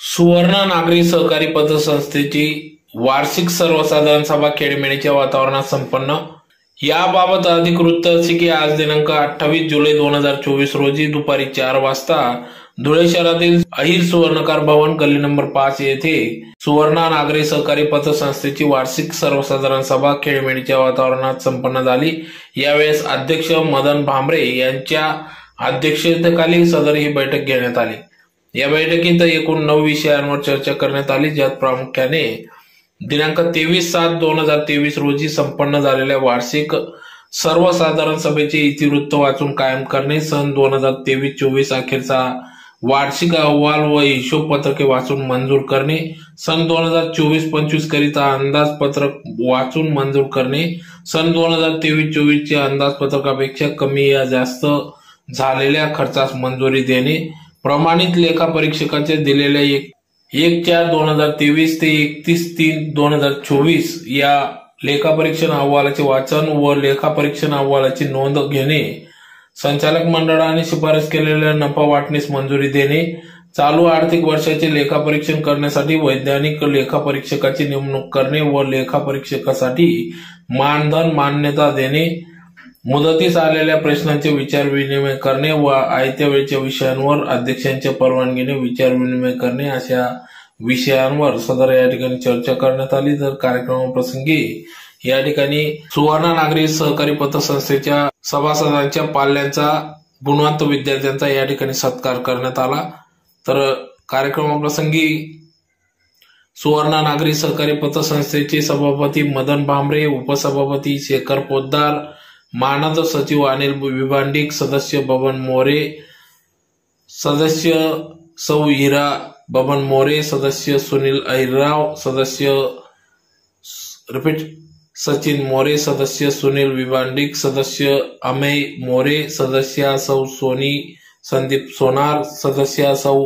सुवर्ण नागरी सहकारी पतसंस्थेची वार्षिक सर्वसाधारण सभा खेळमेळीच्या वातावरणात संपन्न. याबाबत अधिक वृत्त असे की आज दिनांक अठ्ठावीस जुलै दोन हजार चोवीस रोजी दुपारी चार वाजता धुळे शहरातील अहिर सुवर्णकार भवन गल्ली नंबर पाच येथे सुवर्णा नागरी सहकारी पतसंस्थेची वार्षिक सर्वसाधारण सभा खेळमेळीच्या वातावरणात संपन्न झाली. यावेळेस अध्यक्ष मदन भांबरे यांच्या अध्यक्षतेखाली सदर ही बैठक घेण्यात आली. या बैठकीत एकूण नऊ विषयांवर चर्चा करण्यात आली ज्यात प्रामुख्याने दिनांक तेवीस सात दोन हजार तेवीस रोजी संपन्न झालेल्या वार्षिक सर्वसाधारण सभेचे इतिवृत्त वाचून कायम करणे सन दोन हजार तेवीस चोवीस अखेरचा वार्षिक अहवाल व हिशोब पत्रके वाचून मंजूर करणे सन दोन हजार चोवीस पंचवीस करिता अंदाजपत्रक वाचून मंजूर करणे सन दोन हजार तेवीस चोवीसच्या अंदाजपत्रकापेक्षा कमी या जास्त झालेल्या खर्चास मंजुरी देणे प्रमाणित लेखा परीक्षकाचे दिलेल्या एक एक चार दोन हजार तेवीस ते एकतीस तीन दोन हजार चोवीस या लेखापरीक्षण अहवालाचे वाचन व लेखापरीक्षण अहवालाची नोंद घेणे संचालक मंडळाने शिफारस केलेल्या नफा वाटणीस मंजुरी देणे चालू आर्थिक वर्षाचे लेखापरीक्षण करण्यासाठी वैज्ञानिक लेखापरीक्षकाची नेमणूक करणे व लेखापरीक्षकासाठी मानधन मान्यता देणे मुदतीस आलेल्या प्रश्नांचे विचार विनिमय करणे व आयत्या वेळच्या विषयांवर अध्यक्षांच्या परवानगीने विचार विनिमय करणे अशा विषयांवर सदर या ठिकाणी चर्चा करण्यात आली. तर कार्यक्रमाप्रसंगी या ठिकाणी सुवर्ण नागरी सहकारी पतसंस्थेच्या सभासदांच्या पाल्यांचा गुणवंत विद्यार्थ्यांचा या ठिकाणी सत्कार करण्यात आला. तर कार्यक्रमाप्रसंगी सुवर्ण नागरी सहकारी पतसंस्थेचे सभापती मदन भांबरे उपसभापती शेखर पोद्दार मानद सचिव अनिल विभांडिक सदस्य बबन मोरे सदस्य सौ हिरा बबन मोरे सदस्य सुनील अहिरराव सदस्य रिपीट सचिन मोरे सदस्य सुनील विभांडिक सदस्य अमेय मोरे सदस्य सौ सोनी संदीप सोनार सदस्य सौ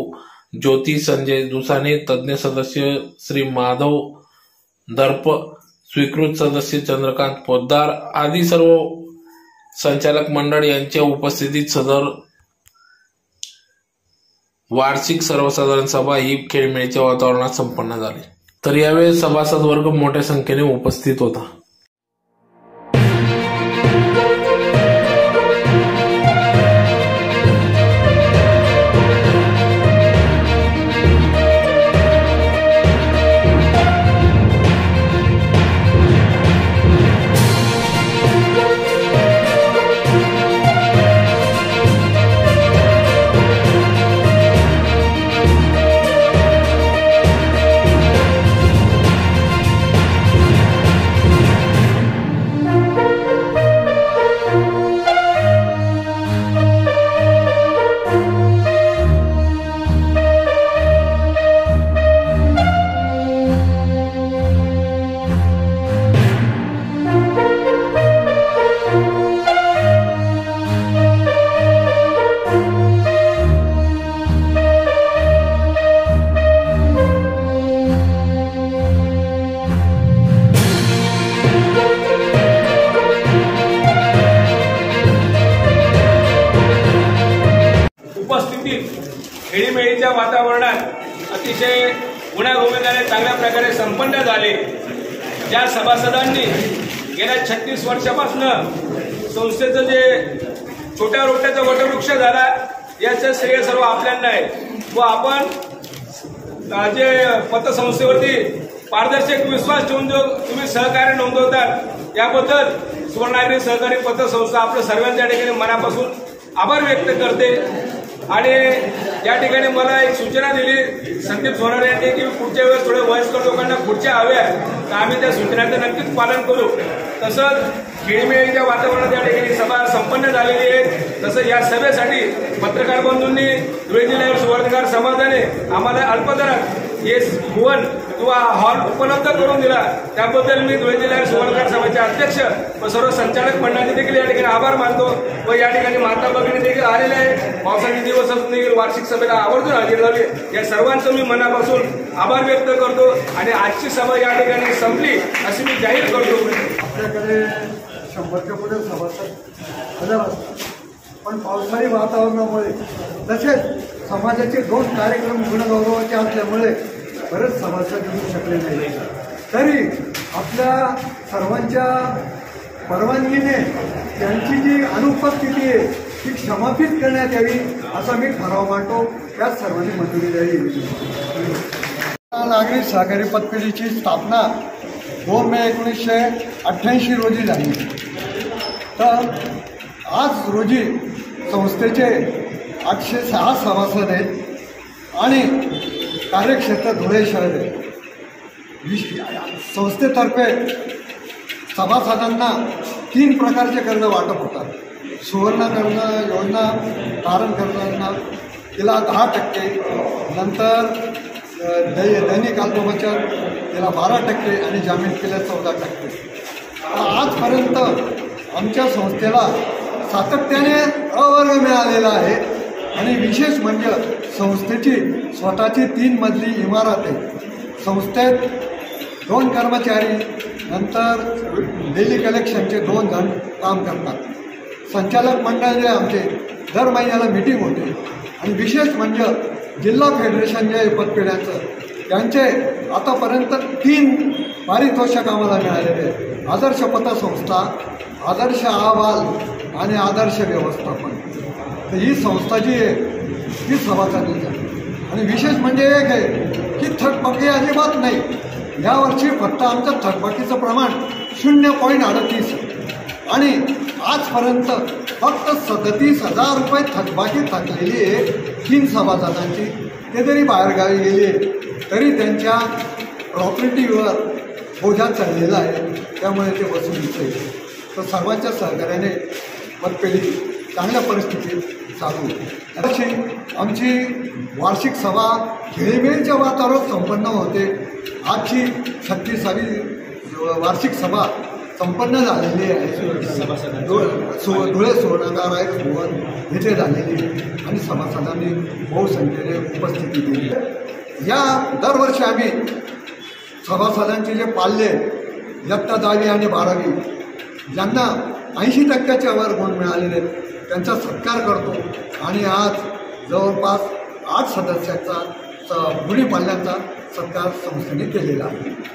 ज्योती संजय दुसाने तज्ज्ञ सदस्य श्री माधव दर्प स्वीकृत सदस्य चंद्रकांत पोद्दार आदी सर्व संचालक मंडळ यांच्या उपस्थितीत सदर वार्षिक सर्वसाधारण सभा ही खेळमेळीच्या वातावरणात संपन्न झाली. तर यावेळी सभासद वर्ग मोठ्या संख्येने उपस्थित होता. उपस्थितीत वातावरणात अतिशय गुण्यागोविंदाने चांगल्या प्रकारे संपन्न झाले. ज्या सभासदांनी गेल्या छत्तीस वर्षापासून संस्थेचं जे छोट्या रोट्याचा वटवृक्ष झाला याचं श्रेय सर्व आपल्यांना आहे. व आपण जे पतसंस्थेवरती पारदर्शक विश्वास ठेवून जो तुम्ही सहकार्य नोंदवतात याबद्दल सुवर्णागिरी सहकारी पतसंस्था आपल्या सर्वांच्या ठिकाणी मनापासून आभार व्यक्त करते. आणि या ठिकाणी मला एक सूचना दिली संदीप सोनार यांनी की पुढच्या वेळेस थोड्या वयस्कर लोकांना पुढच्या हव्या तर आम्ही त्या सूचनांचं नक्कीच पालन करू. तसंच खेळीमेळीच्या वातावरणात या ठिकाणी सभा संपन्न झालेली आहे. तसं या सभेसाठी पत्रकार बंधूंनी धुळे जिल्ह्यावर सुवर्णकार समाजाने आम्हाला अल्पदरात हे भुवन किंवा हॉल उपलब्ध करून दिला. त्याबद्दल मी धुळे जिल्ह्यात सुवर्णकार सभेचे अध्यक्ष व सर्व संचालक मंडळाचे देखील या ठिकाणी आभार मानतो व या ठिकाणी माता भगिनी देखील आलेले आहे पावसाचे दिवस असून देखील वार्षिक सभेला आवर्जून हजेरी लावली. या सर्वांचं मी मनापासून आभार व्यक्त करतो आणि आजची सभा या ठिकाणी संपली अशी मी जाहीर करतो. आपल्याकडे शंभरच्या पुढे सभासद असतात पण पावसाळी वातावरणामुळे तसेच समाजाचे दोन कार्यक्रम गुणगौरवाचे असल्यामुळे बरेच सभासद घेऊ शकले नाही. तरी आपल्या सर्वांच्या परवानगीने त्यांची जी अनुपस्थिती आहे ती क्षमापित करण्यात यावी असा मी ठराव मांडतो. त्याच सर्वांनी मंजुरी द्यावी. नागरी सहकारी पतपेढीची स्थापना दोन मे एकोणीसशे अठ्ठ्याऐंशी रोजी झाली. तर आज रोजी संस्थेचे आठशे सहा सभासद आहेत आणि कार्यक्षेत्र धुळे शहर आहे. विश- संस्थेतर्फे सभासदांना तीन प्रकारचे कर्ज वाटप होतात. सुवर्ण कर्ज योजना तारण कर्जांना तिला दहा टक्के नंतर दै दैनिक अल्पबचत तिला बारा टक्के आणि जामीन केल्या चौदा टक्के. आजपर्यंत आमच्या संस्थेला सातत्याने अवर्ग मिळालेला आहे. आणि विशेष म्हणजे संस्थेची स्वतःची तीन मजली इमारत आहे. संस्थेत दोन कर्मचारी नंतर डेली कलेक्शनचे दोन जण काम करतात. संचालक मंडळ जे आमचे दर महिन्याला मिटिंग होते. आणि विशेष म्हणजे जिल्हा फेडरेशन जे पतपेढ्याचं त्यांचे आतापर्यंत तीन पारितोषक आम्हाला मिळालेले आहेत. आदर्श पतसंस्था आदर्श अहवाल आणि आदर्श व्यवस्थापन. तर ही संस्था जी आहे ती सभासदीची आहे आणि विशेष म्हणजे एक आहे की थकबाकी अजिबात नाही. यावर्षी फक्त आमचं थकबाकीचं प्रमाण शून्य पॉईंट अडतीस आणि आजपर्यंत फक्त सदतीस हजार रुपये थकबाकी थकलेली आहे तीन सभासदांची. ते जरी बाहेरगावी गेली तरी त्यांच्या प्रॉपर्टीवर बोजा चढलेला आहे. त्यामुळे ते वसुलीचं आहे तर सर्वांच्या सहकार्याने मतपेढी चांगल्या परिस्थितीत चालू आहे. अशी आमची वार्षिक सभा खेळीमेळीच्या वातावरणात संपन्न होते आजची छत्तीसावी वार्षिक सभा संपन्न झालेली आहे धुळे सो धुळे सुवर्णकार आहे भुवन येथे झालेली आहे. आणि सभासदांनी बहुसंख्येने उपस्थिती दिली या दरवर्षी आम्ही सभासदांचे जे पाल्य इयत्ता दहावी आणि बारावी ज्यांना ऐंशी टक्क्याच्या वर गुण मिळालेले आहेत त्यांचा सत्कार करतो. आणि आज जवळपास आठ सदस्याचा स- गुढीपाल्यांचा सत्कार संस्थेने केलेला आहे.